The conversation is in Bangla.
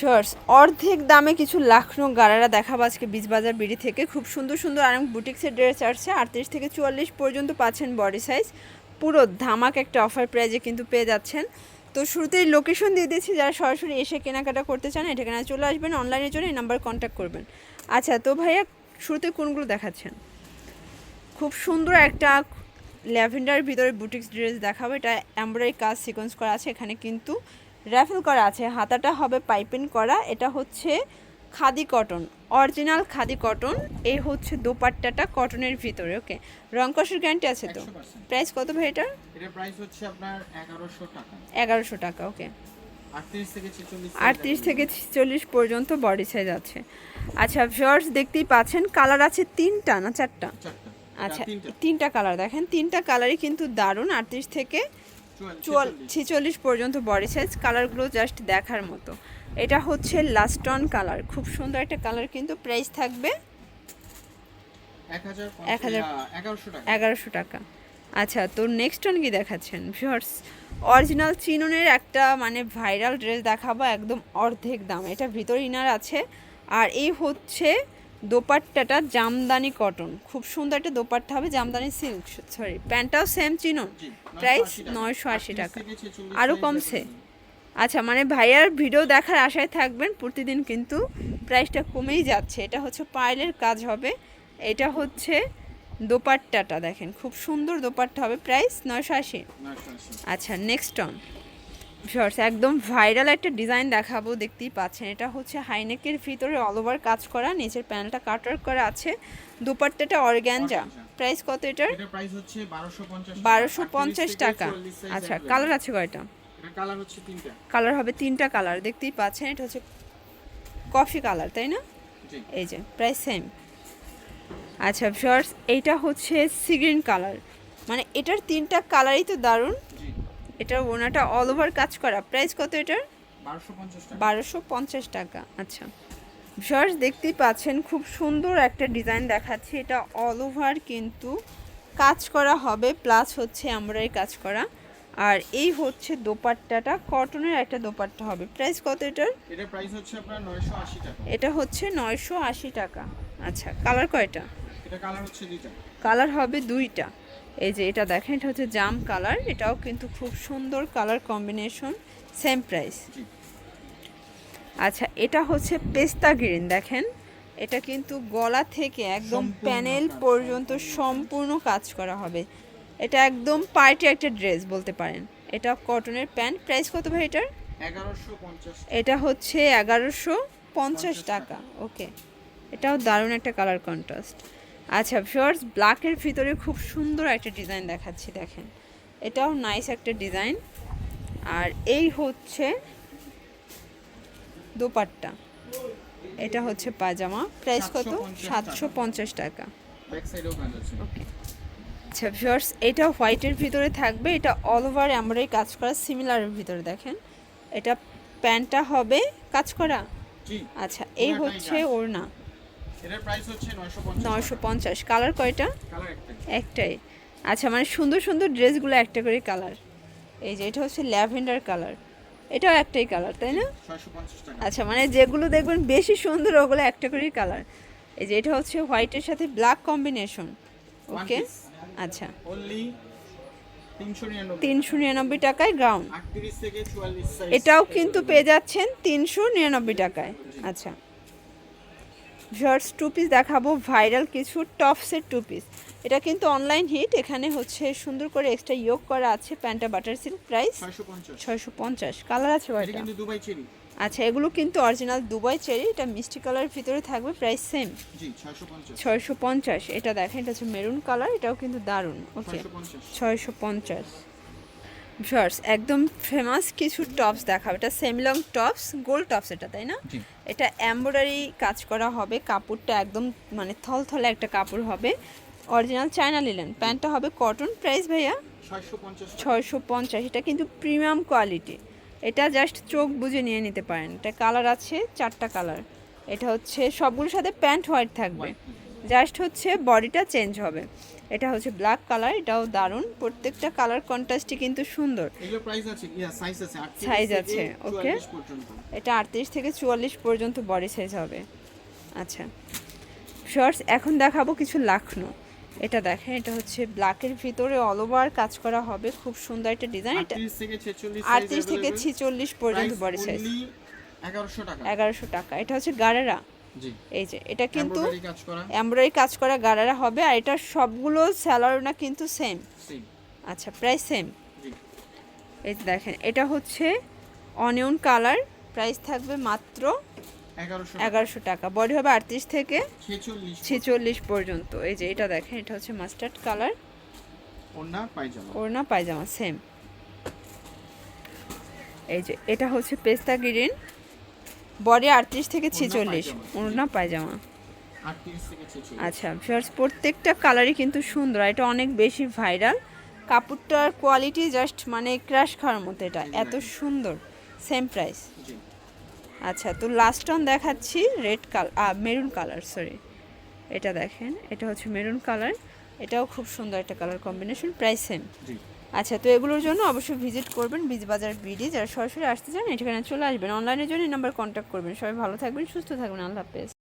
শর্টস অর্ধেক দামে কিছু লাখনো গাড়ারা দেখাবো আজকে বীজবাজার বিড়ি থেকে। খুব সুন্দর সুন্দর আর বুটিক্সের ড্রেস আসছে। আটত্রিশ থেকে চুয়াল্লিশ পর্যন্ত পাচ্ছেন বডি সাইজ পুরো ধামাক একটা অফার প্রাইজে কিন্তু পেয়ে যাচ্ছেন। তো শুরুতেই লোকেশন দিয়ে দিয়েছি, যারা সরাসরি এসে কেনাকাটা করতে চান, এটা কেনা চলে আসবেন। অনলাইনের জন্য এই নাম্বার কন্ট্যাক্ট করবেন। আচ্ছা তো ভাইয়া, শুরুতে কোনগুলো দেখাচ্ছেন? খুব সুন্দর একটা ল্যাভেন্ডার ভিতরে বুটিক্স ড্রেস দেখাবো। এটা এমব্রয়ডারি কাজ সিকোয়েন্স করা আছে, এখানে কিন্তু র্যাফেল করা আছে হাতাটা হবে পাইপিং করা এটা হচ্ছে khadi cotton original khadi cotton এই হচ্ছে দোপাট্টাটা কটনের ভিতরে ওকে? রং কষের গ্যারান্টি আছে তো? 100% প্রাইস কত ভাই এটার? প্রাইস হচ্ছে আপনার এগারোশো টাকা। এগারোশো টাকা ওকে। আটত্রিশ থেকে চল্লিশ পর্যন্ত। বডি সাইজ আছে। আচ্ছা ভিউয়ার্স দেখতেই পাচ্ছেন কালার আছে তিনটা না চারটা? চারটা। আচ্ছা তিনটা। কালার দেখেন তিনটা কালারই কিন্তু দারুণ আটত্রিশ থেকে চুয়াল ছেচল্লিশ পর্যন্ত বডি সাইজ কালারগুলো জাস্ট দেখার মতো। এটা হচ্ছে লাস্টন কালার খুব সুন্দর একটা কালার কিন্তু প্রাইস থাকবে এক হাজার এগারোশো টাকা। আচ্ছা তো নেক্সট অন কি দেখাচ্ছেন? ভিউয়ার্স অরিজিনাল চিননের একটা মানে ভাইরাল ড্রেস দেখাবো একদম অর্ধেক দাম। এটা ভিতরে ইনার আছে। আর এই হচ্ছে দোপাট্টাটা জামদানি কটন। খুব সুন্দর একটা দোপাট্টা হবে জামদানি সিল্ক সরি প্যান্টটাও সেম চিনুন জি, প্রাইস নয়শো আশি টাকা। আরও কমছে? আচ্ছা মানে ভাইয়ার ভিডিও দেখার আশায় থাকবেন প্রতিদিন কিন্তু প্রাইসটা কমেই যাচ্ছে। এটা হচ্ছে পায়েলের কাজ হবে। এটা হচ্ছে দোপাট্টাটা দেখেন খুব সুন্দর দোপাট্টা হবে। প্রাইস নয়শো আশি? আচ্ছা নেক্সট অন শর্টস একদম ভাইরাল একটা ডিজাইন দেখাবো দেখতেই পাচ্ছেন। এটা হচ্ছে হাইনেকের ভিতরে অল ওভার কাজ করা নিচের প্যানেলটা কাটার করা আছে। দোপাট্টাটা অর্গ্যানজা প্রাইস কত এটার? প্রাইস বারোশো পঞ্চাশ টাকা। আচ্ছা কালার আছে কয়টা? কালার হচ্ছে তিনটা। কালার হবে তিনটা কালার দেখতেই পাচ্ছেন। এটা হচ্ছে কফি কালার তাই না? জি। এই যে প্রায় সেম আচ্ছা শর্টস এইটা হচ্ছে সিগ্রিন কালার মানে এটার তিনটা কালারই তো দারুণ। এটার ওনাটা অল ওভার কাজ করা। প্রাইস কত এটার? বারোশো পঞ্চাশ টাকা। আচ্ছা। শর্টস দেখতেই পাচ্ছেন খুব সুন্দর একটা ডিজাইন দেখাচ্ছি। এটা অল ওভার কিন্তু কাজ করা হবে প্লাস হচ্ছে আমরাই কাজ করা। আর এই হচ্ছে দোপাট্টাটা কটনের একটা দোপাট্টা হবে। প্রাইস কত এটার? এটার প্রাইস হচ্ছে আপনার নয়শো আশি টাকা। এটা হচ্ছে নয়শো আশি টাকা। আচ্ছা কালার কয়টা? এটা কালার হচ্ছে দুইটা। কালার হবে দুইটা। এই যে এটা দেখেন এটা হচ্ছে জাম কালার এটাও কিন্তু খুব সুন্দর কালার কম্বিনেশন সেম প্রাইস আচ্ছা এটা হচ্ছে পেস্তা গ্রিন দেখেন। এটা কিন্তু গলা থেকে একদম প্যানেল পর্যন্ত সম্পূর্ণ কাজ করা হবে। এটা একদম পার্টি একটা ড্রেস বলতে পারেন। এটা কটনের প্যান্ট প্রাইস কত ভাই এটার? এটা হচ্ছে এগারোশো পঞ্চাশ টাকা। ওকে। এটাও দারুণ একটা কালার কন্ট্রাস্ট। আচ্ছা ভিউয়ার্স ব্ল্যাকের ভিতরে খুব সুন্দর একটা ডিজাইন দেখাচ্ছি দেখেন। এটাও নাইস একটা ডিজাইন আর এই হচ্ছে দোপাট্টা। এটা হচ্ছে পাজামা। প্রাইস কত? সাতশো পঞ্চাশ টাকা। ওকে আচ্ছা ভিউয়ার্স এটা হোয়াইটের ভিতরে থাকবে। এটা অল ওভার আমরাই কাজ করা সিমিলারের ভিতরে দেখেন। এটা প্যান্টটা হবে কাজ করা? আচ্ছা এই হচ্ছে। ওড়না। নয়শো পঞ্চাশ কালার কয়টা? একটাই। আচ্ছা মানে সুন্দর সুন্দর ড্রেসগুলো একটা করে কালার এই যে এটা হচ্ছে ল্যাভেন্ডার কালার এটাও একটাই কালার তাই না? আচ্ছা মানে যেগুলো দেখবেন বেশি সুন্দর ওগুলো একটা করেই কালার এই যে এটা হচ্ছে হোয়াইটের সাথে ব্ল্যাক কম্বিনেশন ওকে আচ্ছা। তিনশো নিরানব্বই টাকায় গ্রাউন্ড এটাও কিন্তু পেয়ে যাচ্ছেন তিনশো নিরানব্বই টাকায়। আচ্ছা। শর্টস টু পিস দেখাবো ভাইরাল কিছু টপসের টু পিস এটা কিন্তু অনলাইন হিট এখানে হচ্ছে সুন্দর করে এক্সট্রা ইয়োগ করা আছে প্যান্টা বাটার সিল্ক প্রাইস ছয়শো পঞ্চাশ। কালার আছে এটা কয়টা কিন্তু দুবাই চেরি আচ্ছা এগুলো কিন্তু অরিজিনাল দুবাই চেরি এটা মিষ্টি কালারের ভিতরে থাকবে প্রাইস সেম ছয়শো পঞ্চাশ। এটা দেখেন এটা হচ্ছে মেরুন কালার এটাও কিন্তু দারুণ ওকে ছয়শো পঞ্চাশ। শর্টস একদম ফেমাস কিছু টপস দেখাবে এটা সেমিলং টপস গোল টপস এটা তাই না? জি। এটা এমব্রয়ডারি কাজ করা হবে কাপড়টা একদম মানে থলথলে একটা কাপড় হবে। অরিজিনাল চায়না নিলেন প্যান্টটা হবে কটন প্রাইস ভাইয়া? ছয়শো পঞ্চাশ ছয়শো পঞ্চাশ এটা কিন্তু প্রিমিয়াম কোয়ালিটি এটা জাস্ট চোখ বুঝে নিয়ে নিতে পারেন। এটা কালার আছে চারটা কালার এটা হচ্ছে সবগুলোর সাথে প্যান্ট হোয়াইট থাকবে। জাস্ট হচ্ছে বডিটা চেঞ্জ হবে। এটা হচ্ছে ব্ল্যাক কালার এটাও দারুণ। প্রত্যেকটা কালার কন্ট্রাস্টই কিন্তু সুন্দর। এগুলো প্রাইস আছে সাইজ আছে। 38 Size আছে, okay. 44 পর্যন্ত। এটা আটত্রিশ থেকে চুয়াল্লিশ পর্যন্ত বডি সাইজ হবে। আচ্ছা। শর্টস এখন দেখাবো কিছু লাখনো। এটা দেখেন এটা হচ্ছে ব্ল্যাকের ভিতরে অল ওভার কাজ করা হবে। খুব সুন্দর একটা ডিজাইন এটা 38 থেকে 46 আটত্রিশ থেকে ছিচল্লিশ পর্যন্ত বডি সাইজ 1100 টাকা। এগারোশো টাকা। এটা হচ্ছে গাড়েরা এই যে এটা কিন্তু এমব্রয়ডারি কাজ করা গাড়ারা হবে আর এটা সবগুলো স্যালার না কিন্তু সেম আচ্ছা প্রাইস সেম এই যে দেখেন এটা হচ্ছে অনিয়ন কালার প্রাইস থাকবে মাত্র এগারোশো টাকা। বডি হবে আটত্রিশ থেকে ছেচল্লিশ পর্যন্ত। এই যে এটা দেখেন এটা হচ্ছে মাস্টার্ড কালার ওড়না পায়জামা। সেম এই যে এটা হচ্ছে পেস্তা গ্রিন। বডি আটত্রিশ থেকে ছেচল্লিশ। ওড়না পায়জামা। 38 থেকে 46 আচ্ছা ভিউয়ার্স প্রত্যেকটা কালারই কিন্তু সুন্দর এটা অনেক বেশি ভাইরাল কাপড়টার কোয়ালিটি জাস্ট মানে ক্রাশ খাওয়ার মতো এটা এত সুন্দর সেম প্রাইস আচ্ছা তো লাস্ট অন দেখাচ্ছি red colour maroon colour sorry এটা দেখেন এটা হচ্ছে মেরুন কালার এটাও খুব সুন্দর একটা কালার কম্বিনেশন প্রাইস সেম জি। আচ্ছা তো এগুলোর জন্য অবশ্যই ভিজিট করবেন বীজবাজার বিডি যারা সরাসরি আসতে চান, এখানে চলে আসবেন। অনলাইনের জন্য নাম্বার কন্ট্যাক্ট করবেন। সবাই ভালো থাকবেন, সুস্থ থাকবেন। আল্লাহ হাফেজ।